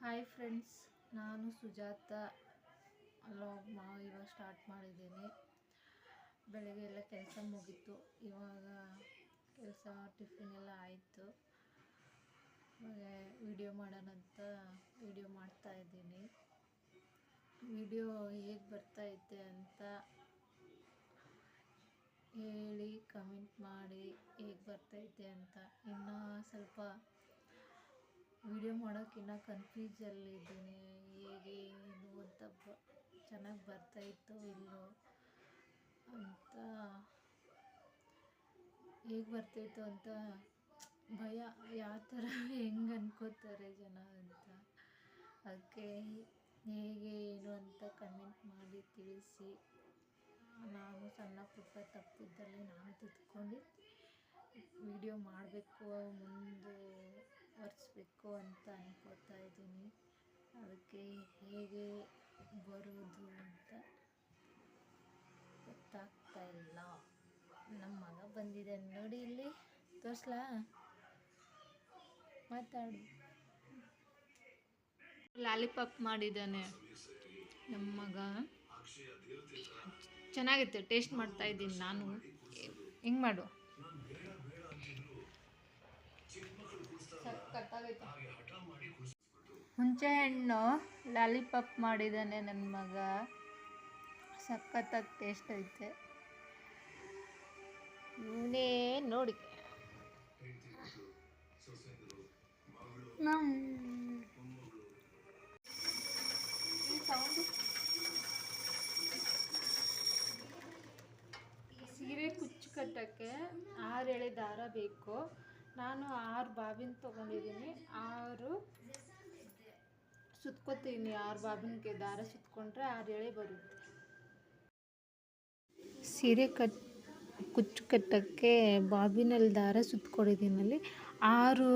Hi friends ನಾನು Sujata log ಮಾ ಇವಾಗ ಸ್ಟಾರ್ಟ್ ಮಾಡಿದ್ದೀನಿ. ಬೆಳಗ್ಗೆ ಎಲ್ಲ ಕೆಲಸ ಮುಗೀತು. ಇವಾಗ ಕೆಲಸ ಟಿಫಿನ್ ಎಲ್ಲ ಆಯಿತು. ವಿಡಿಯೋ ಮಾಡೋಣ ಅಂತ ವಿಡಿಯೋ ಮಾಡ್ತಾ ಇದ್ದೀನಿ. ವಿಡಿಯೋ ಹೇಗೆ ಬರ್ತಾಯಿದೆ ಅಂತ ಹೇಳಿ ಕಮೆಂಟ್ ಮಾಡಿ ಹೇಗೆ ಬರ್ತೈತೆ ಅಂತ. ಇನ್ನೂ ಸ್ವಲ್ಪ ವಿಡಿಯೋ ಮಾಡೋಕ್ಕಿನ್ನ ಕನ್ಫ್ಯೂಸಲ್ಲಿದ್ದೀನಿ ಹೇಗೆ, ಏನು ಅಂತ ಬ, ಚೆನ್ನಾಗಿ ಬರ್ತಾಯಿತ್ತೋ ಇಲ್ಲೋ ಅಂತ ಹೇಗೆ ಬರ್ತಾಯಿತ್ತು ಅಂತ ಭಯ. ಯಾವ ಥರ ಹೆಂಗೆ ಅನ್ಕೋತಾರೆ ಜನ ಅಂತ. ಅದಕ್ಕೆ ಹೇಗೆ, ಏನು ಅಂತ ಕಮೆಂಟ್ ಮಾಡಿ ತಿಳಿಸಿ. ನಾನು ಸಣ್ಣ ಪುಟ್ಟ ತಪ್ಪಿದ್ದಲ್ಲಿ ನಾನು ತಿದ್ಕೊಂಡು ವಿಡಿಯೋ ಮಾಡಬೇಕು ಮುಂದೆ ಒರೆಸ್ಬೇಕು ಅಂತ ಅನ್ಕೋತಾ ಇದ್ದೀನಿ. ಅದಕ್ಕೆ ಹೇಗೆ ಬರುವುದು ಅಂತ ಗೊತ್ತಾಗ್ತಾ ಇಲ್ಲ. ನಮ್ಮ ಮಗ ಬಂದಿದೆ ನೋಡಿ ಇಲ್ಲಿ. ತೋರಿಸ್ಲಾ? ಮಾತಾಡು. ಲಾಲಿಪಾಪ್ ಮಾಡಿದ್ದಾನೆ. ನಮ್ಮ ಮಗ. ಚೆನ್ನಾಗಿತ್ತು, ಟೇಸ್ಟ್ ಮಾಡ್ತಾ ಇದ್ದೀನಿ ನಾನು. ಹೆಂಗೆ ಮಾಡು? ಹುಂಚೆ ಹಣ್ಣು ಲಾಲಿಪಾಪ್ ಮಾಡಿದ್ದಾನೆ ನನ್ನ ಮಗ ಸಖತ್ತಾಗಿ ಟೇಸ್ಟ್ ಐತೆ ಇವನೇ ನೋಡಿ ಸೀರೆ ಕುಚ್ಚು ಕಟ್ಟಕ್ಕೆ ಆರೇಳೆ ದಾರ ಬೇಕು ನಾನು ಆರು ಬಾಬಿನ ತೊಗೊಂಡಿದ್ದೀನಿ. ಆರು ಸುತ್ಕೋತೀನಿ. ಆರು ಬಾಬಿನ್ಗೆ ದಾರ ಸುತ್ಕೊಂಡ್ರೆ ಆರು ಎಳೆ ಬರುತ್ತೆ. ಸೀರೆ ಕಟ್, ಕುಚ್ಚು ಕಟ್ಟೋಕ್ಕೆ ಬಾಬಿನಲ್ಲಿ ದಾರ ಸುತ್ಕೊಂಡಿದ್ದೀನಲ್ಲಿ. ಆರು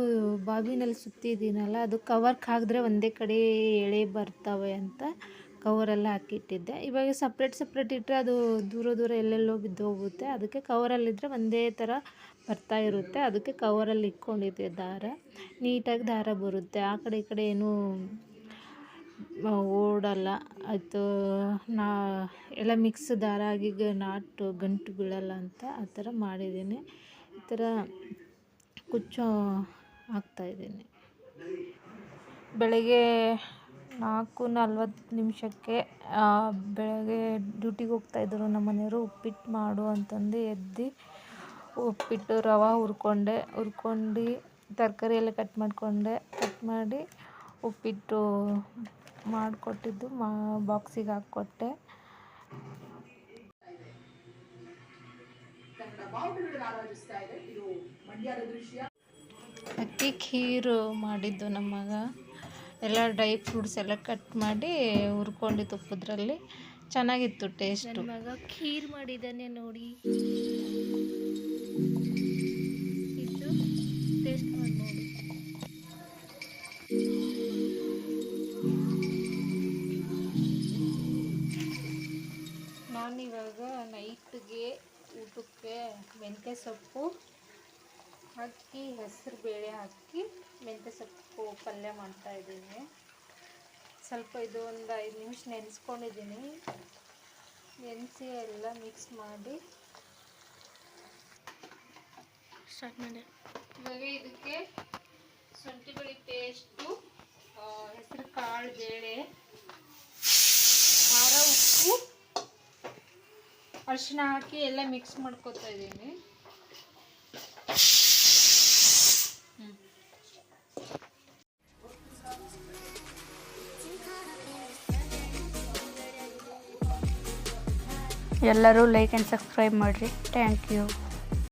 ಬಾಬಿನಲ್ಲಿ ಸುತ್ತಿದ್ದೀನಲ್ಲ, ಅದು ಕವರ್ಕ್ ಹಾಕಿದ್ರೆ ಒಂದೇ ಕಡೆ ಎಳೆ ಬರ್ತವೆ ಅಂತ. ಕವರೆಲ್ಲ ಹಾಕಿಟ್ಟಿದ್ದೆ. ಇವಾಗ ಸಪ್ರೇಟ್ ಸಪ್ರೇಟ್ ಇಟ್ಟರೆ ಅದು ದೂರ ದೂರ ಎಲ್ಲೆಲ್ಲೋ ಬಿದ್ದು ಹೋಗುತ್ತೆ ಅದಕ್ಕೆ ಕವರಲ್ಲಿದ್ದರೆ ಒಂದೇ ಥರ ಬರ್ತಾ ಇರುತ್ತೆ. ಅದಕ್ಕೆ ಕವರಲ್ಲಿ ಇಟ್ಕೊಂಡಿದ್ದೆ ದಾರ. ನೀಟಾಗಿ ದಾರ ಬರುತ್ತೆ. ಆ ಕಡೆ, ಈ ಕಡೆ ಏನೂ ಓಡಲ್ಲ. ಆಯಿತು, ನಾ, ಎಲ್ಲ ಮಿಕ್ಸ್ ದಾರ ಆಗಿ ನಾಟು ಗಂಟು ಬೀಳಲ್ಲ ಅಂತ ಆ ಥರ ಮಾಡಿದ್ದೀನಿ. ಈ ಥರ ಕುಚ್ಚು ಹಾಕ್ತಾಯಿದ್ದೀನಿ ಬೆಳಗ್ಗೆ ನಾಲ್ಕು ನಲ್ವತ್ತು ನಿಮಿಷಕ್ಕೆ ಬೆಳಗ್ಗೆ ಡ್ಯೂಟಿಗೆ ಹೋಗ್ತಾಯಿದ್ರು ನಮ್ಮ ಮನೆಯವರು, ಉಪ್ಪಿಟ್ಟು ಮಾಡು ಅಂತಂದು ಎದ್ದು ಉಪ್ಪಿಟ್ಟು ರವೆ ಹುರ್ಕೊಂಡೆ. ಹುರ್ಕೊಂಡು ತರಕಾರಿ ಎಲ್ಲ ಕಟ್ ಮಾಡಿಕೊಂಡೆ. ಕಟ್ ಮಾಡಿ ಉಪ್ಪಿಟ್ಟು ಮಾಡಿಕೊಟ್ಟಿದ್ದು, ಮಾ ಬಾಕ್ಸಿಗೆ ಹಾಕ್ಕೊಟ್ಟೆ. ಅಕ್ಕಿ ಖೀರು ಮಾಡಿದ್ದು ನಮ್ಮ ಮಗ ಎಲ್ಲ ಡ್ರೈ ಫ್ರೂಟ್ಸ್ ಎಲ್ಲ ಕಟ್ ಮಾಡಿ ಹುರ್ಕೊಂಡು ತುಪ್ಪದ್ರಲ್ಲಿ ಚೆನ್ನಾಗಿತ್ತು ಟೇಸ್ಟು ಖೀರ್ ಮಾಡಿದ್ದಾನೆ ನೋಡಿ. ಇದು ಟೇಸ್ಟ್ ಮಾಡಿ ನೋಡಿ. ನಾನಿವಾಗ ನೈಟ್ಗೆ ಊಟಕ್ಕೆ ಮೆಂತ್ಯ ಸೊಪ್ಪು ಹಾಕಿ ಹೆಸರು ಬೇಳೆ ಹಾಕಿ ಮೆಂತ್ಯ ಸೊಪ್ಪು ಪಲ್ಯ ಮಾಡ್ತಾಯಿದ್ದೀನಿ ಸ್ವಲ್ಪ ಇದು ಒಂದು ಐದು ನಿಮಿಷ ನೆನೆಸ್ಕೊಂಡಿದ್ದೀನಿ. ನೆನೆಸಿ ಎಲ್ಲ ಮಿಕ್ಸ್ ಮಾಡಿ. ಸ್ಟಾರ್ಟ್ ಮಾಡಿ. ಇವಾಗ ಇದಕ್ಕೆ ಶುಂಠಿ ಬೆಳಿ ಪೇಸ್ಟು ಹೆಸರು ಕಾಳು ಬೇಳೆ ಖಾರ ಉಪ್ಪು ಅರಿಶಿನ ಹಾಕಿ ಎಲ್ಲ ಮಿಕ್ಸ್ ಮಾಡ್ಕೊತಾ ಇದ್ದೀನಿ. ಎಲ್ಲರೂ ಲೈಕ್ ಆ್ಯಂಡ್ ಸಬ್ಸ್ಕ್ರೈಬ್ ಮಾಡಿರಿ. Thank you